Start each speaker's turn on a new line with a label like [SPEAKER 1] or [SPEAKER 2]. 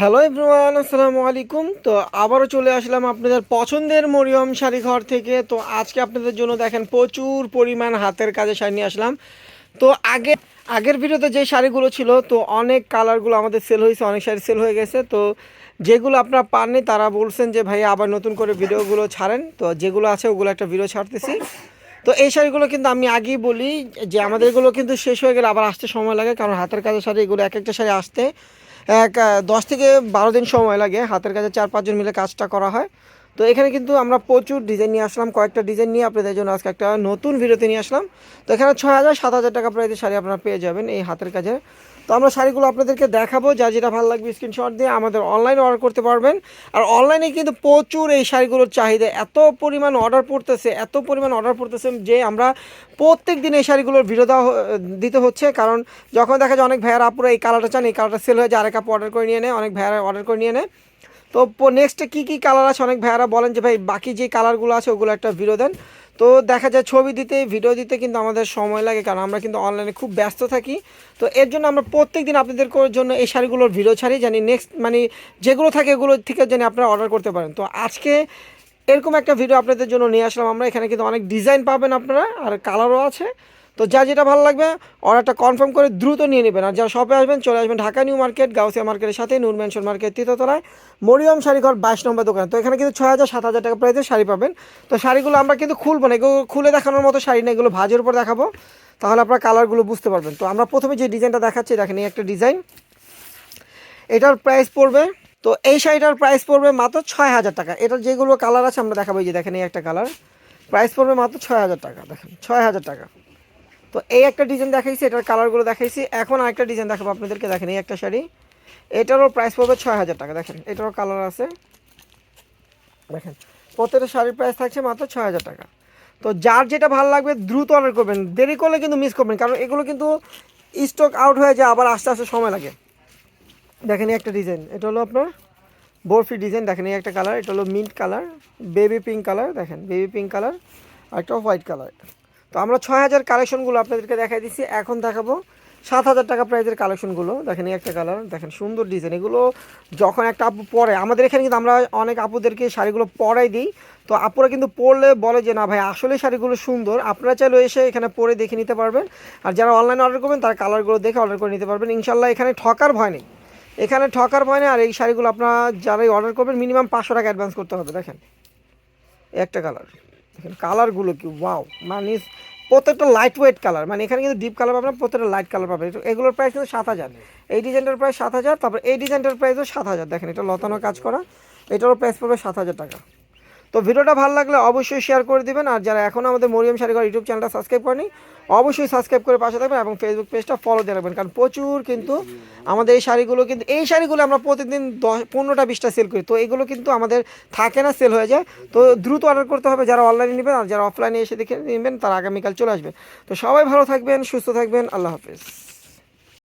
[SPEAKER 1] Hello everyone আসসালামু আলাইকুম। তো আবারও চলে আসলাম আপনাদের পছন্দের মরিয়ম শাড়ি ঘর থেকে। তো আজকে আপনাদের জন্য দেখেন প্রচুর পরিমাণ হাতের কাজে শাড়ি নিয়ে আসলাম। তো আগে, আগের ভিডিওতে যে শাড়িগুলো ছিল, তো অনেক কালারগুলো আমাদের সেল হয়েছে, অনেক শাড়ি সেল হয়ে গেছে। তো যেগুলো আপনারা পাননি, তারা বলছেন যে ভাই আবার নতুন করে ভিডিওগুলো ছাড়েন। তো যেগুলো আছে, ওগুলো একটা ভিডিও ছাড়তেছি। তো এই শাড়িগুলো কিন্তু আমি আগেই বলি যে, আমাদের এগুলো কিন্তু শেষ হয়ে গেলে আবার আসতে সময় লাগে, কারণ হাতের কাজের শাড়ি, এগুলো এক একটা শাড়ি আসতে এক দশ থেকে বারো দিন সময় লাগে। হাতের কাছে চার পাঁচজন মিলে কাজটা করা হয়। তো এখানে কিন্তু আমরা প্রচুর ডিজাইন নিয়ে আসলাম, কয়েকটা ডিজাইন নিয়ে আপনাদের জন্য আজকে একটা নতুন ভিডিওতে নিয়ে আসলাম। তো এখানে ছয় হাজার সাত হাজার টাকা প্রাইসের শাড়ি আপনারা পেয়ে যাবেন এই হাতের কাজে। তো আমরা শাড়িগুলো আপনাদেরকে দেখাবো, যা যেটা ভালো লাগবে স্ক্রিনশট দিয়ে আমাদের অনলাইনে অর্ডার করতে পারবেন। আর অনলাইনে কিন্তু প্রচুর এই শাড়িগুলোর চাহিদা, এত পরিমাণ অর্ডার পড়তেছে, এত পরিমাণ অর্ডার পড়তেছে যে আমরা প্রত্যেক দিন এই শাড়িগুলোর ভিডিও দিতে হচ্ছে। কারণ যখন দেখা যায় অনেক ভাইয়ারা আপুরা এই কালারটা চান, এই কালারটা সেল হয়ে যায়, আরেক আপু অর্ডার করে নিয়ে নেয়, অনেক ভাইয়ারা অর্ডার করে নিয়ে নেয়। তো নেক্সটে কী কী কালার আছে? অনেক ভাইয়ারা বলেন যে, ভাই, বাকি যে কালারগুলো আছে, ওগুলো একটা ভিডিও দেন। তো দেখা যায় ছবি দিতে ভিডিও দিতে কিন্তু আমাদের সময় লাগে, কারণ আমরা কিন্তু অনলাইনে খুব ব্যস্ত থাকি। তো এর জন্য আমরা প্রত্যেক দিন আপনাদের জন্য এই শাড়িগুলোর ভিডিও ছাড়ি, জানি নেক্সট মানে যেগুলো থাকে এগুলো থেকে জানি আপনারা অর্ডার করতে পারেন। তো আজকে এরকম একটা ভিডিও আপনাদের জন্য নিয়ে আসলাম। আমরা এখানে কিন্তু অনেক ডিজাইন পাবেন আপনারা, আর কালারও আছে। তো যা যেটা ভালো লাগবে, অর্ডারটা কনফার্ম করে দ্রুত নিয়ে নেবেন। আর যারা শপে আসবেন, চলে আসবেন ঢাকা নিউ মার্কেট, গাউসিয়া মার্কেটের সাথে, নূর ম্যানশন মার্কেট তৃতীয়তলায় মরিয়ম শাড়িঘর বাইশ নম্বর দোকান। তো এখানে কিন্তু ছয় হাজার, সাত হাজার টাকা প্রাইসের শাড়ি পাবেন। তো শাড়িগুলো আমরা কিন্তু খুলবো না, এগুলো খুলে দেখানোর মতো শাড়ি না, এগুলো ভাজের উপর দেখাবো। তাহলে আপনারা কালারগুলো বুঝতে পারবেন। তো আমরা প্রথমে যে ডিজাইনটা দেখাচ্ছি দেখেন এই একটা ডিজাইন। এটার প্রাইস পড়বে, তো এই শাড়িটার প্রাইস পড়বে মাত্র ছয় হাজার টাকা। এটার যেগুলো কালার আছে, আমরা দেখাবো, এই যে দেখেন এই একটা কালার প্রাইস পড়বে মাত্র ছয় হাজার টাকা, দেখেন, ছয় হাজার টাকা। তো এই একটা ডিজাইন দেখাইছি, এটার কালারগুলো দেখাইছি। এখন আরেকটা ডিজাইন দেখাবো আপনাদেরকে, দেখেন এই একটা শাড়ি। এটারও প্রাইস পড়বে ছয় হাজার টাকা, দেখেন, এটারও কালার আছে। দেখেন, প্রত্যেকটা শাড়ির প্রাইস থাকছে মাত্র ছয় হাজার টাকা। তো যার যেটা ভালো লাগবে দ্রুত অর্ডার করবেন, দেরি করলে কিন্তু মিস করবেন, কারণ এগুলো কিন্তু স্টক আউট হয়ে যায়, আবার আস্তে আস্তে সময় লাগে। দেখেন একটা ডিজাইন, এটা হলো আপনার বরফি ডিজাইন, দেখেন, এই একটা কালার এটা হলো mint colour baby pink colour দেখেন বেবি পিঙ্ক কালার আর একটা হোয়াইট কালার তো আমরা ছয় হাজার কালেকশনগুলো আপনাদেরকে দেখাই দিচ্ছি এখন দেখাবো সাত হাজার টাকা প্রাইজের কালেকশনগুলো দেখেন একটা কালার দেখেন সুন্দর ডিজাইন এগুলো যখন একটা আপু পরে, আমাদের এখানে কিন্তু আমরা অনেক আপুদেরকে শাড়িগুলো পরাই দিই। তো আপুরা কিন্তু পরলে বলে যে, না ভাই, আসলে শাড়িগুলো সুন্দর। আপনারা চাইলে এসে এখানে পরে দেখে নিতে পারবেন। আর যারা অনলাইনে অর্ডার করবেন, তারা কালারগুলো দেখে অর্ডার করে নিতে পারবেন। ইনশাল্লাহ এখানে ঠকার ভয় নেই। এখানে ঠকার ভয় নেই। আর এই শাড়িগুলো আপনারা যারাই অর্ডার করবেন মিনিমাম পাঁচশো টাকা অ্যাডভান্স করতে হবে। দেখেন, একটা কালার দেখেন কালারগুলো কি? ওয়াও মানে প্রত্যেকটা লাইট ওয়েট কালার মানে এখানে কিন্তু ডিপ কালার পাবেন, প্রত্যেকটা লাইট কালার পাবেন। এগুলোর প্রাইস কিন্তু সাত হাজার। এই ডিজাইনটার প্রাইস সাত হাজার, তারপর এই ডিজাইনটার প্রাইসও সাত হাজার। দেখেন, এটা লতানো কাজ করা, এটারও প্রাইস পড়বে সাত হাজার টাকা। তো ভিডিওটা ভালো লাগলে অবশ্যই শেয়ার করে দিবেন। আর যারা এখনও আমাদের মরিয়ম শাড়িঘর ইউটিউব চ্যানেলটা সাবস্ক্রাইব করেনি, অবশ্যই সাবস্ক্রাইব করে পাশে থাকবেন এবং ফেসবুক পেজটা ফলো দিয়ে রাখবেন। কারণ প্রচুর কিন্তু আমাদের এই শাড়িগুলো কিন্তু, এই শাড়িগুলো আমরা প্রতিদিন দশ, পনেরোটা, বিশটা সেল করি। তো এগুলো কিন্তু আমাদের থাকে না সেল হয়ে যায়। তো দ্রুত অর্ডার করতে হবে। যারা অনলাইনে নেবেন আর যারা অফলাইনে এসে দেখে নেবেন, তারা আগামীকাল চলে আসবে। তো সবাই ভালো থাকবেন, সুস্থ থাকবেন। আল্লাহ হাফেজ।